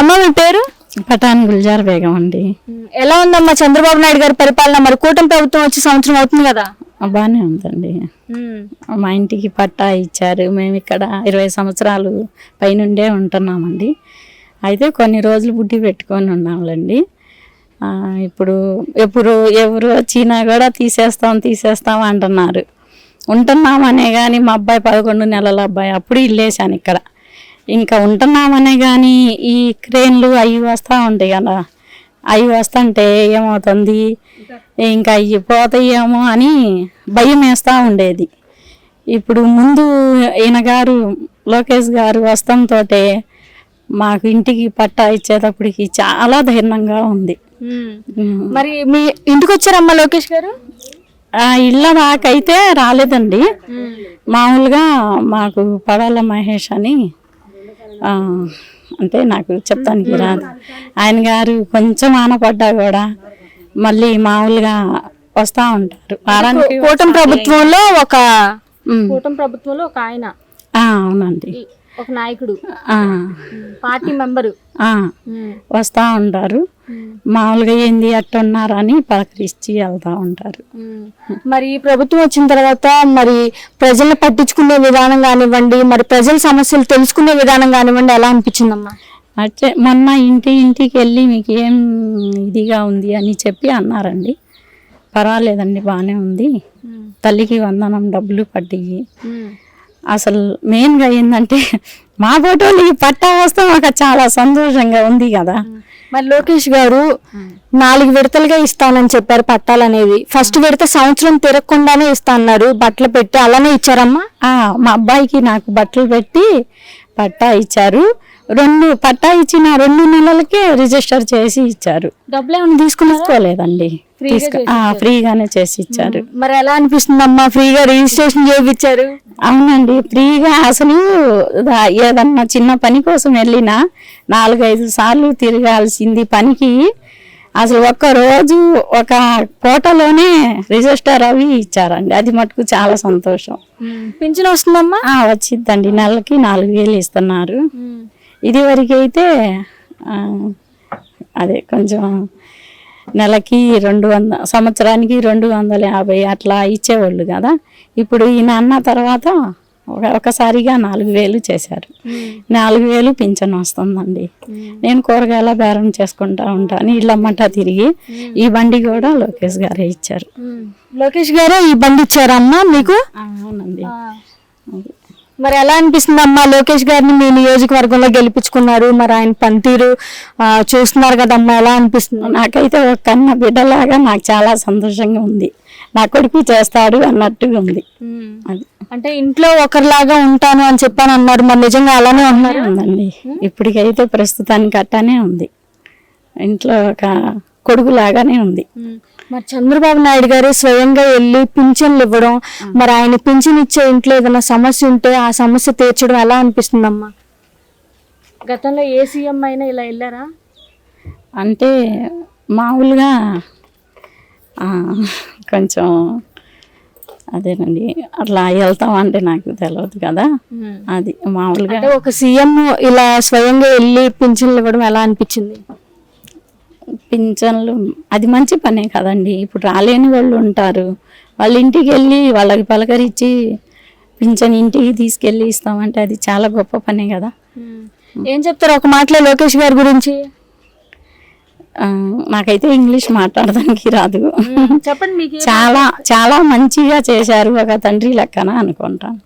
అమ్మ మీ పేరు? పటాన్ గుల్జార్ బేగం అండి. ఎలా ఉందమ్మా చంద్రబాబు నాయుడు గారి పరిపాలన? మరి కూటమి ప్రభుత్వం వచ్చి సంవత్సరం అవుతుంది కదా? బాగానే ఉందండి. మా. ఇంటికి పట్టా ఇచ్చారు. మేము ఇక్కడ ఇరవై సంవత్సరాలు పైనుండే ఉంటున్నామండి. అయితే కొన్ని రోజులు బుడ్డి పెట్టుకొని ఉన్నాంలేండి. ఆ, ఇప్పుడు ఎప్పుడు ఎవరు వచ్చినా కూడా తీసేస్తాం తీసేస్తాం అంటున్నారు. ఉంటున్నామనే కానీ మా అబ్బాయి పదకొండు నెలల అబ్బాయి అప్పుడు ఇల్లేసాను ఇక్కడ. ఇంకా ఉంటున్నామనే కానీ ఈ క్రేన్లు అవి వస్తూ ఉంటాయి కదా. అవి వస్తుంటే ఏమవుతుంది? ఇంకా అవి పోతాయేమో అని భయం వేస్తూ ఉండేది. ఇప్పుడు ముందు ఈయన గారు లోకేష్ గారు వస్తంతో మాకు ఇంటికి పట్టా ఇచ్చేటప్పటికి చాలా ధైర్యంగా ఉంది. మరి మీ ఇంటికి వచ్చారమ్మా లోకేష్ గారు? ఆ ఇళ్ళ దాకైతే రాలేదండి. మామూలుగా మాకు పడాల మహేష్ అని అంటే నాకు చెప్తానికి రాదు. ఆయన గారు కొంచెం ఆనపడ్డా కూడా మళ్ళీ మామూలుగా వస్తూ ఉంటారు. వారానికి కూటమి ప్రభుత్వంలో ఒక. కూటమి ప్రభుత్వంలో ఒక ఆయన. అవునండి. ఒక నాయకుడు. Party member. వస్తూ ఉంటారు. మామూలుగా ఏంది అట్టున్నారని పలకరించి వెళ్తూ ఉంటారు. మరి ప్రభుత్వం వచ్చిన తర్వాత మరి ప్రజల్ని పట్టించుకునే విధానం కానివ్వండి మరి ప్రజల సమస్యలు తెలుసుకునే విధానం కానివ్వండి ఎలా అనిపించిందమ్మా? అచ్చే మొన్న ఇంటి ఇంటికి వెళ్ళి మీకు ఏం ఇదిగా ఉంది అని చెప్పి అన్నారండి. పర్వాలేదండి బాగానే ఉంది. తల్లికి వందనం డబ్బులు పడ్డాయి. అసలు మెయిన్గా ఏంటంటే మా ఫోటోలు ఈ పట్టా వస్తే మాకు చాలా సంతోషంగా ఉంది కదా. మరి లోకేష్ గారు నాలుగు విడతలుగా ఇస్తానని చెప్పారు పట్టాలు అనేది ఫస్ట్ విడత సంవత్సరం తిరగకుండానే ఇస్తా అన్నారు బట్టలు పెట్టి అలానే ఇచ్చారమ్మా? మా అబ్బాయికి నాకు బట్టలు పెట్టి పట్టా ఇచ్చారు. రెండు పట్టా ఇచ్చిన రెండు నెలలకే రిజిస్టర్ చేసి ఇచ్చారు. డబ్బులు ఏమైనా తీసుకున్నారా? తీసుకోలేదండి. తీసుకో ఆ, ఫ్రీగానే చేసి ఇచ్చారు. మరి ఎలా అనిపిస్తుందమ్మా? ఫ్రీగా రిజిస్ట్రేషన్ చేయించారు. అవునండి ఫ్రీగా అసలు ఏదన్నా చిన్న పని కోసం వెళ్ళినా నాలుగైదు సార్లు తిరగాల్సింది పనికి. అసలు ఒక్క రోజు ఒక కోటలోనే రిజిస్టర్ అవి ఇచ్చారండి. అది మటుకు చాలా సంతోషం. పింఛన్ వస్తుందమ్మా? ఆ, వచ్చిద్దండి నెలకి నాలుగు వేలు ఇస్తున్నారు. ఇది వరకు అయితే అదే కొంచెం నెలకి రెండు వంద సంవత్సరానికి రెండు వందల యాభై అట్లా ఇచ్చేవాళ్ళు కదా. ఇప్పుడు ఈయన అన్న తర్వాత ఒక ఒకసారిగా నాలుగు వేలు చేశారు. నాలుగు వేలు పింఛన్ వస్తుందండి. నేను కూరగాయల బేరం చేసుకుంటా ఉంటాను ఇళ్ళమ్మట తిరిగి ఈ బండి కూడా లోకేష్ గారే ఇచ్చారు. లోకేష్ గారు ఈ బండి ఇచ్చారమ్మా మీకు? అవునండి. మరి ఎలా అనిపిస్తుంది అమ్మా? లోకేష్ గారిని మీ నియోజకవర్గంలో గెలిపించుకున్నారు. మరి ఆయన పనితీరు చూస్తున్నారు కదమ్మా ఎలా అనిపిస్తుంది? నాకైతే ఒక కన్న బిడ్డలాగా నాకు చాలా సంతోషంగా ఉంది. నా కొడుకు చేస్తాడు అన్నట్టుగా ఉంది. అది. అంటే ఇంట్లో ఒకరిలాగా ఉంటాను అని చెప్పాను అన్నారు. మరి నిజంగా అలానే ఉన్నారు ఉందండి. ఇప్పటికైతే ప్రస్తుతానికి అట్టానే ఉంది. ఇంట్లో ఒక కొడుకు లాగానే ఉంది మరి చంద్రబాబు నాయుడు గారు స్వయంగా వెళ్ళి పింఛన్లు ఇవ్వడం మరి ఆయన పింఛన్ ఇచ్చే ఇంట్లో ఏదైనా సమస్య ఉంటే ఆ సమస్య తీర్చడం ఎలా అనిపిస్తుందమ్మా? గతంలో ఏ సీఎం అయినా ఇలా వెళ్ళారా? అంటే మామూలుగా ఆ, కొంచెం అదేనండి అట్లా వెళ్తామంటే నాకు తెలియదు కదా. అది మామూలుగా అంటే ఒక సీఎం ఇలా స్వయంగా వెళ్ళి పింఛన్లు ఇవ్వడం ఎలా అనిపించింది? పింఛన్లు అది మంచి పనే కదండి. ఇప్పుడు రాలేని వాళ్ళు ఉంటారు. వాళ్ళ ఇంటికి వెళ్ళి వాళ్ళకి పలకరించి పింఛన్ ఇంటికి తీసుకెళ్ళి ఇస్తామంటే అది చాలా గొప్ప పనే కదా. ఏం చెప్తారు? ఒక మాటలో లోకేష్ గారి గురించి. నాకైతే ఇంగ్లీష్ మాట్లాడడానికి రాదు. చెప్పండి మీకు చాలా చాలా మంచిగా చేశారు ఒక తండ్రి లెక్కన అనుకుంటాను.